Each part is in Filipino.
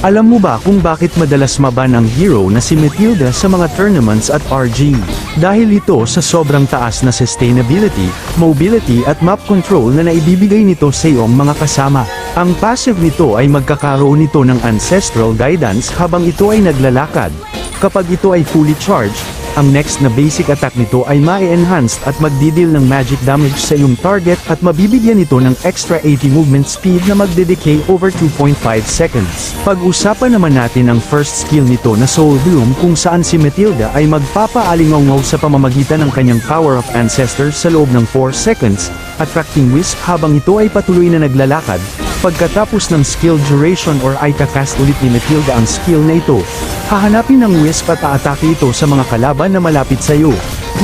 Alam mo ba kung bakit madalas maban ang hero na si Matilda sa mga tournaments at RG? Dahil ito sa sobrang taas na sustainability, mobility at map control na naibibigay nito sa iyong mga kasama. Ang passive nito ay magkakaroon nito ng ancestral guidance habang ito ay naglalakad. Kapag ito ay fully charged, ang next na basic attack nito ay ma-enhanced at magdidil ng magic damage sa iyong target at mabibigyan ito ng extra 80 movement speed na magdedecay over 2.5 seconds. Pag-usapan naman natin ang first skill nito na Soul Bloom kung saan si Matilda ay magpapaalingaw sa pamamagitan ng kanyang Power of Ancestors sa loob ng 4 seconds, attracting Wisp habang ito ay patuloy na naglalakad, Pagkatapos ng skill duration or ay kakast ulit ni Matilda ang skill na ito, hahanapin ng Wisp at aatake ito sa mga kalaban na malapit sa iyo.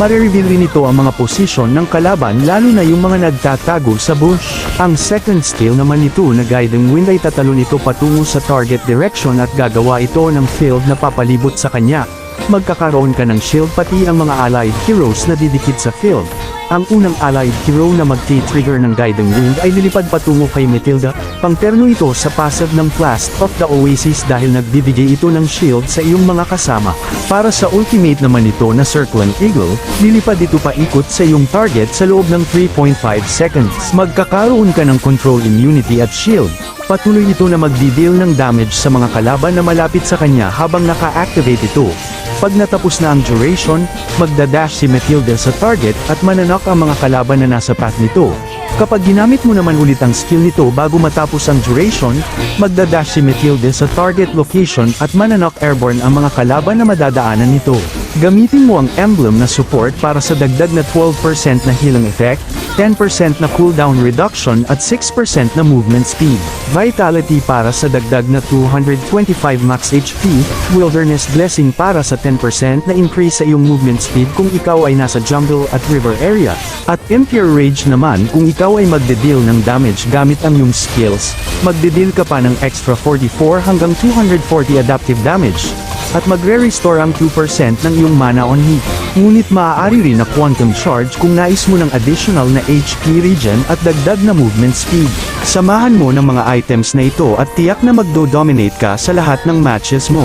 Marireveal rin ito ang mga posisyon ng kalaban lalo na yung mga nagtatago sa bush. Ang second skill naman nito na Guiding Wind ay tatalon ito patungo sa target direction at gagawa ito ng field na papalibot sa kanya. Magkakaroon ka ng shield pati ang mga allied heroes na didikit sa field. Ang unang allied hero na magti-trigger ng Guiding Wind ay lilipad patungo kay Matilda, pangterno ito sa passive ng Blast of the Oasis dahil nagbibigay ito ng shield sa iyong mga kasama. Para sa ultimate naman ito na Circle and Eagle, lilipad ito paikot sa iyong target sa loob ng 3.5 seconds. Magkakaroon ka ng control immunity at shield. Patuloy ito na magdi-deal ng damage sa mga kalaban na malapit sa kanya habang naka-activate ito. Pag natapos na ang duration, magdadash si Matilda sa target at mananok ang mga kalaban na nasa path nito. Kapag ginamit mo naman ulit ang skill nito bago matapos ang duration, magdadash si Matilda sa target location at mananok airborne ang mga kalaban na madadaanan nito. Gamitin mo ang emblem na support para sa dagdag na 12% na healing effect, 10% na cooldown reduction at 6% na movement speed. Vitality para sa dagdag na 225 max HP, Wilderness Blessing para sa 10% na increase sa iyong movement speed kung ikaw ay nasa jungle at river area, at Impure Rage naman kung ikaw ay magde-deal ng damage gamit ang iyong skills, magde-deal ka pa ng extra 44 hanggang 240 adaptive damage at magre-restore ang 2% ng iyong mana on hit. Ngunit maaari rin na quantum charge kung nais mo ng additional na HP regen at dagdag na movement speed. Samahan mo ng mga items na ito at tiyak na magdo-dominate ka sa lahat ng matches mo.